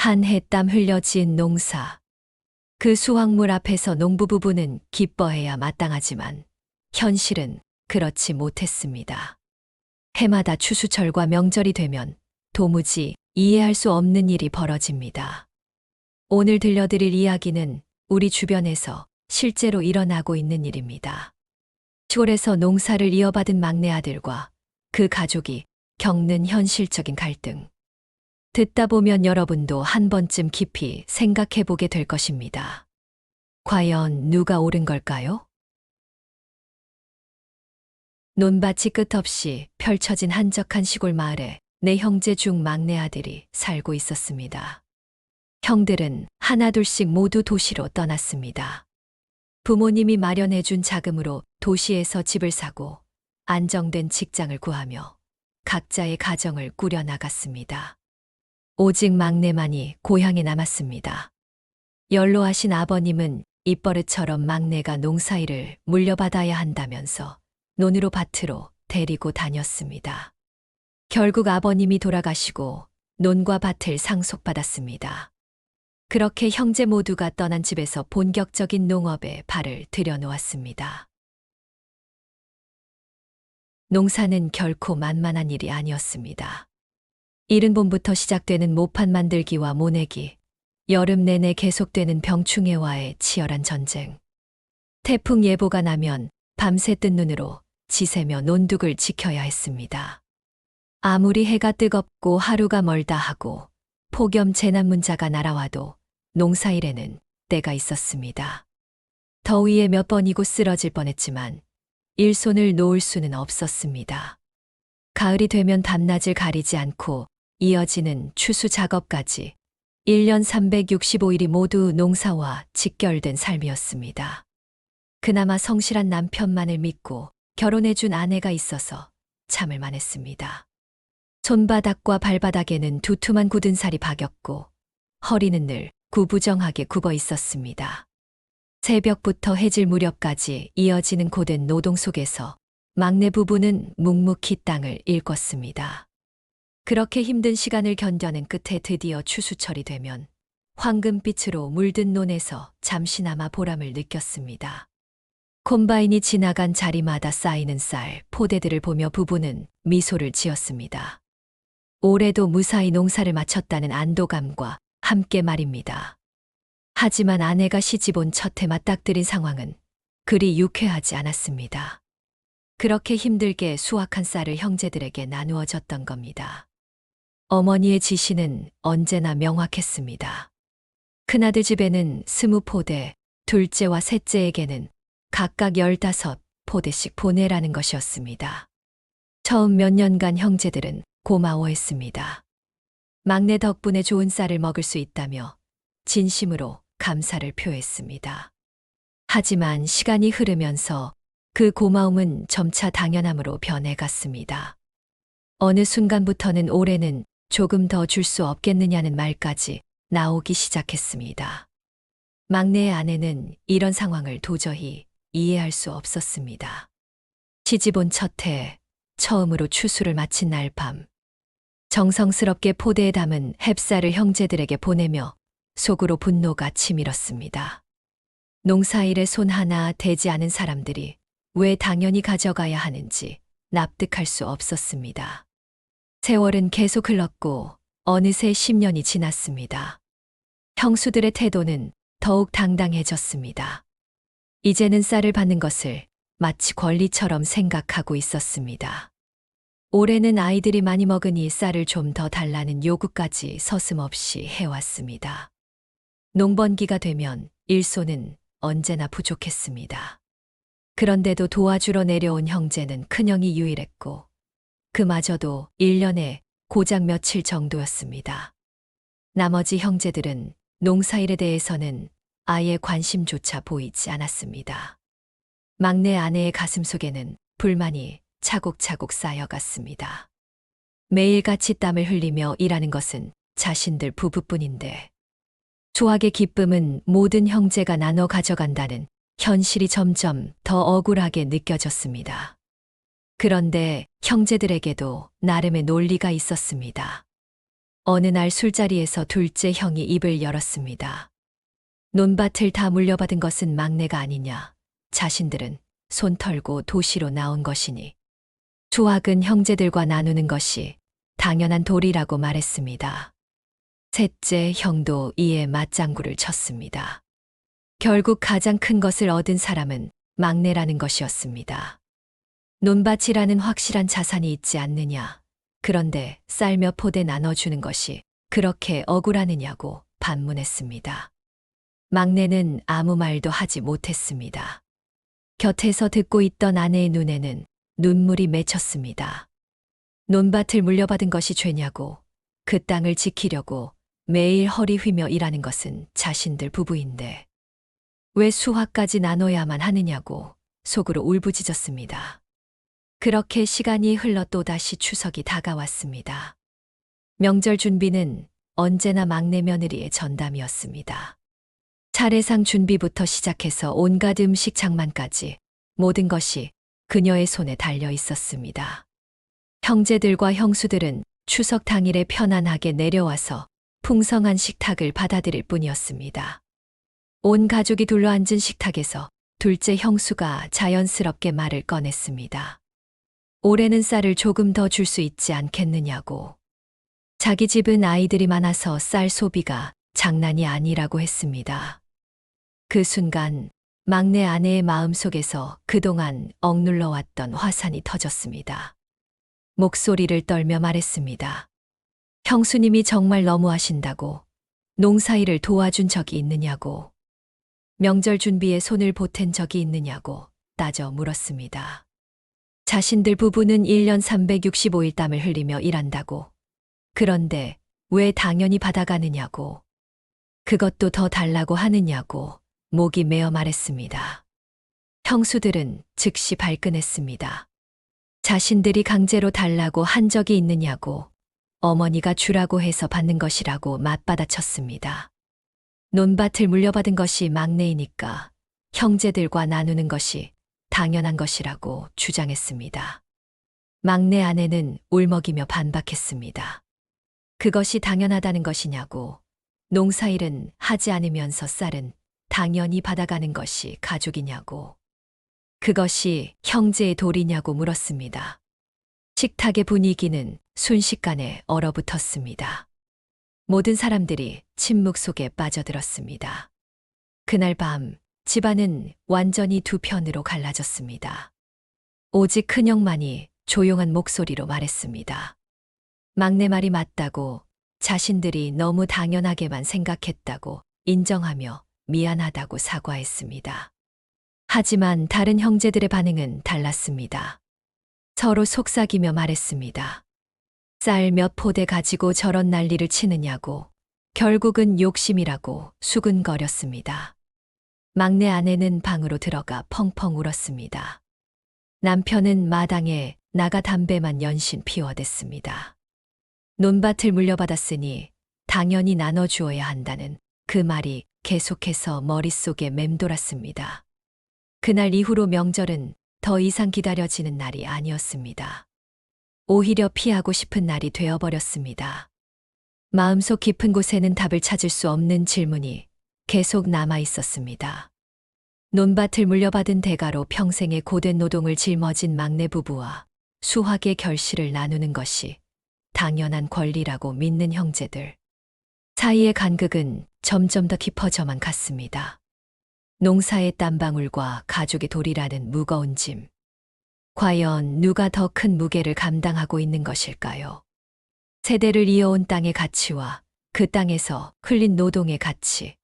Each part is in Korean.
한 해 땀 흘려 지은 농사. 그 수확물 앞에서 농부 부부는 기뻐해야 마땅하지만 현실은 그렇지 못했습니다. 해마다 추수철과 명절이 되면 도무지 이해할 수 없는 일이 벌어집니다. 오늘 들려드릴 이야기는 우리 주변에서 실제로 일어나고 있는 일입니다. 시골에서 농사를 이어받은 막내 아들과 그 가족이 겪는 현실적인 갈등. 듣다 보면 여러분도 한 번쯤 깊이 생각해 보게 될 것입니다. 과연 누가 옳은 걸까요? 논밭이 끝없이 펼쳐진 한적한 시골 마을에 내 형제 중 막내 아들이 살고 있었습니다. 형들은 하나둘씩 모두 도시로 떠났습니다. 부모님이 마련해준 자금으로 도시에서 집을 사고 안정된 직장을 구하며 각자의 가정을 꾸려나갔습니다. 오직 막내만이 고향에 남았습니다. 연로하신 아버님은 입버릇처럼 막내가 농사일을 물려받아야 한다면서 논으로 밭으로 데리고 다녔습니다. 결국 아버님이 돌아가시고 논과 밭을 상속받았습니다. 그렇게 형제 모두가 떠난 집에서 본격적인 농업에 발을 들여놓았습니다. 농사는 결코 만만한 일이 아니었습니다. 이른 봄부터 시작되는 모판 만들기와 모내기, 여름 내내 계속되는 병충해와의 치열한 전쟁. 태풍 예보가 나면 밤새 뜬 눈으로 지새며 논둑을 지켜야 했습니다. 아무리 해가 뜨겁고 하루가 멀다 하고 폭염 재난 문자가 날아와도 농사일에는 때가 있었습니다. 더위에 몇 번이고 쓰러질 뻔했지만 일손을 놓을 수는 없었습니다. 가을이 되면 밤낮을 가리지 않고 이어지는 추수 작업까지 1년 365일이 모두 농사와 직결된 삶이었습니다. 그나마 성실한 남편만을 믿고 결혼해준 아내가 있어서 참을 만했습니다. 손바닥과 발바닥에는 두툼한 굳은 살이 박였고 허리는 늘 구부정하게 굽어 있었습니다. 새벽부터 해질 무렵까지 이어지는 고된 노동 속에서 막내 부부는 묵묵히 땅을 일궜습니다. 그렇게 힘든 시간을 견뎌낸 끝에 드디어 추수철이 되면 황금빛으로 물든 논에서 잠시나마 보람을 느꼈습니다. 콤바인이 지나간 자리마다 쌓이는 쌀, 포대들을 보며 부부는 미소를 지었습니다. 올해도 무사히 농사를 마쳤다는 안도감과 함께 말입니다. 하지만 아내가 시집온 첫 해 맞닥뜨린 상황은 그리 유쾌하지 않았습니다. 그렇게 힘들게 수확한 쌀을 형제들에게 나누어 줬던 겁니다. 어머니의 지시는 언제나 명확했습니다. 큰아들 집에는 스무 포대, 둘째와 셋째에게는 각각 열다섯 포대씩 보내라는 것이었습니다. 처음 몇 년간 형제들은 고마워했습니다. 막내 덕분에 좋은 쌀을 먹을 수 있다며 진심으로 감사를 표했습니다. 하지만 시간이 흐르면서 그 고마움은 점차 당연함으로 변해갔습니다. 어느 순간부터는 올해는 조금 더 줄 수 없겠느냐는 말까지 나오기 시작했습니다. 막내의 아내는 이런 상황을 도저히 이해할 수 없었습니다. 시집온 첫해 처음으로 추수를 마친 날 밤, 정성스럽게 포대에 담은 햅쌀을 형제들에게 보내며 속으로 분노가 치밀었습니다. 농사일에 손 하나 대지 않은 사람들이 왜 당연히 가져가야 하는지 납득할 수 없었습니다. 세월은 계속 흘렀고 어느새 10년이 지났습니다. 형수들의 태도는 더욱 당당해졌습니다. 이제는 쌀을 받는 것을 마치 권리처럼 생각하고 있었습니다. 올해는 아이들이 많이 먹으니 쌀을 좀 더 달라는 요구까지 서슴없이 해왔습니다. 농번기가 되면 일손은 언제나 부족했습니다. 그런데도 도와주러 내려온 형제는 큰형이 유일했고, 그마저도 1년에 고작 며칠 정도였습니다. 나머지 형제들은 농사일에 대해서는 아예 관심조차 보이지 않았습니다. 막내 아내의 가슴 속에는 불만이 차곡차곡 쌓여갔습니다. 매일같이 땀을 흘리며 일하는 것은 자신들 부부뿐인데, 조학의 기쁨은 모든 형제가 나눠 가져간다는 현실이 점점 더 억울하게 느껴졌습니다. 그런데 형제들에게도 나름의 논리가 있었습니다. 어느 날 술자리에서 둘째 형이 입을 열었습니다. 논밭을 다 물려받은 것은 막내가 아니냐. 자신들은 손 털고 도시로 나온 것이니. 수학은 형제들과 나누는 것이 당연한 도리라고 말했습니다. 셋째 형도 이에 맞장구를 쳤습니다. 결국 가장 큰 것을 얻은 사람은 막내라는 것이었습니다. 논밭이라는 확실한 자산이 있지 않느냐. 그런데 쌀 몇 포대 나눠주는 것이 그렇게 억울하느냐고 반문했습니다. 막내는 아무 말도 하지 못했습니다. 곁에서 듣고 있던 아내의 눈에는 눈물이 맺혔습니다. 논밭을 물려받은 것이 죄냐고 그 땅을 지키려고 매일 허리 휘며 일하는 것은 자신들 부부인데 왜 수화까지 나눠야만 하느냐고 속으로 울부짖었습니다. 그렇게 시간이 흘러 또다시 추석이 다가왔습니다. 명절 준비는 언제나 막내 며느리의 전담이었습니다. 차례상 준비부터 시작해서 온갖 음식 장만까지 모든 것이 그녀의 손에 달려 있었습니다. 형제들과 형수들은 추석 당일에 편안하게 내려와서 풍성한 식탁을 받아들일 뿐이었습니다. 온 가족이 둘러앉은 식탁에서 둘째 형수가 자연스럽게 말을 꺼냈습니다. 올해는 쌀을 조금 더 줄 수 있지 않겠느냐고. 자기 집은 아이들이 많아서 쌀 소비가 장난이 아니라고 했습니다. 그 순간 막내 아내의 마음 속에서 그동안 억눌러 왔던 화산이 터졌습니다. 목소리를 떨며 말했습니다. 형수님이 정말 너무하신다고 농사일을 도와준 적이 있느냐고 명절 준비에 손을 보탠 적이 있느냐고 따져 물었습니다. 자신들 부부는 1년 365일 땀을 흘리며 일한다고. 그런데 왜 당연히 받아가느냐고. 그것도 더 달라고 하느냐고 목이 메어 말했습니다. 형수들은 즉시 발끈했습니다. 자신들이 강제로 달라고 한 적이 있느냐고 어머니가 주라고 해서 받는 것이라고 맞받아쳤습니다. 논밭을 물려받은 것이 막내이니까 형제들과 나누는 것이 당연한 것이라고 주장했습니다. 막내 아내는 울먹이며 반박했습니다. 그것이 당연하다는 것이냐고 농사일은 하지 않으면서 쌀은 당연히 받아가는 것이 가족이냐고 그것이 형제의 도리냐고 물었습니다. 식탁의 분위기는 순식간에 얼어붙었습니다. 모든 사람들이 침묵 속에 빠져들었습니다. 그날 밤 집안은 완전히 두 편으로 갈라졌습니다. 오직 큰형만이 조용한 목소리로 말했습니다. 막내 말이 맞다고 자신들이 너무 당연하게만 생각했다고 인정하며 미안하다고 사과했습니다. 하지만 다른 형제들의 반응은 달랐습니다. 서로 속삭이며 말했습니다. 쌀 몇 포대 가지고 저런 난리를 치느냐고 결국은 욕심이라고 수근거렸습니다. 막내 아내는 방으로 들어가 펑펑 울었습니다. 남편은 마당에 나가 담배만 연신 피워댔습니다. 논밭을 물려받았으니 당연히 나눠주어야 한다는 그 말이 계속해서 머릿속에 맴돌았습니다. 그날 이후로 명절은 더 이상 기다려지는 날이 아니었습니다. 오히려 피하고 싶은 날이 되어버렸습니다. 마음속 깊은 곳에는 답을 찾을 수 없는 질문이 계속 남아 있었습니다. 논밭을 물려받은 대가로 평생의 고된 노동을 짊어진 막내 부부와 수학의 결실을 나누는 것이 당연한 권리라고 믿는 형제들. 사이의 간극은 점점 더 깊어져만 갔습니다. 농사의 땀방울과 가족의 돌이라는 무거운 짐. 과연 누가 더 큰 무게를 감당하고 있는 것일까요? 세대를 이어온 땅의 가치와 그 땅에서 흘린 노동의 가치.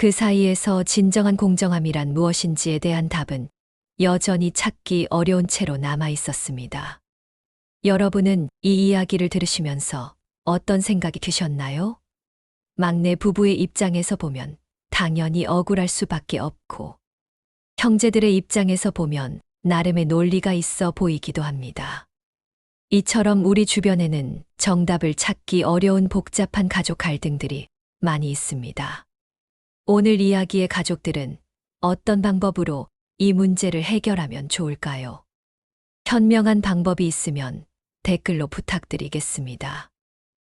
그 사이에서 진정한 공정함이란 무엇인지에 대한 답은 여전히 찾기 어려운 채로 남아 있었습니다. 여러분은 이 이야기를 들으시면서 어떤 생각이 드셨나요? 막내 부부의 입장에서 보면 당연히 억울할 수밖에 없고, 형제들의 입장에서 보면 나름의 논리가 있어 보이기도 합니다. 이처럼 우리 주변에는 정답을 찾기 어려운 복잡한 가족 갈등들이 많이 있습니다. 오늘 이야기의 가족들은 어떤 방법으로 이 문제를 해결하면 좋을까요? 현명한 방법이 있으면 댓글로 부탁드리겠습니다.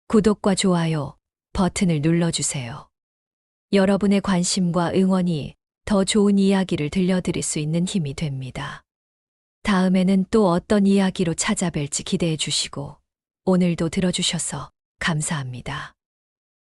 구독과 좋아요 버튼을 눌러주세요. 여러분의 관심과 응원이 더 좋은 이야기를 들려드릴 수 있는 힘이 됩니다. 다음에는 또 어떤 이야기로 찾아뵐지 기대해 주시고 오늘도 들어주셔서 감사합니다.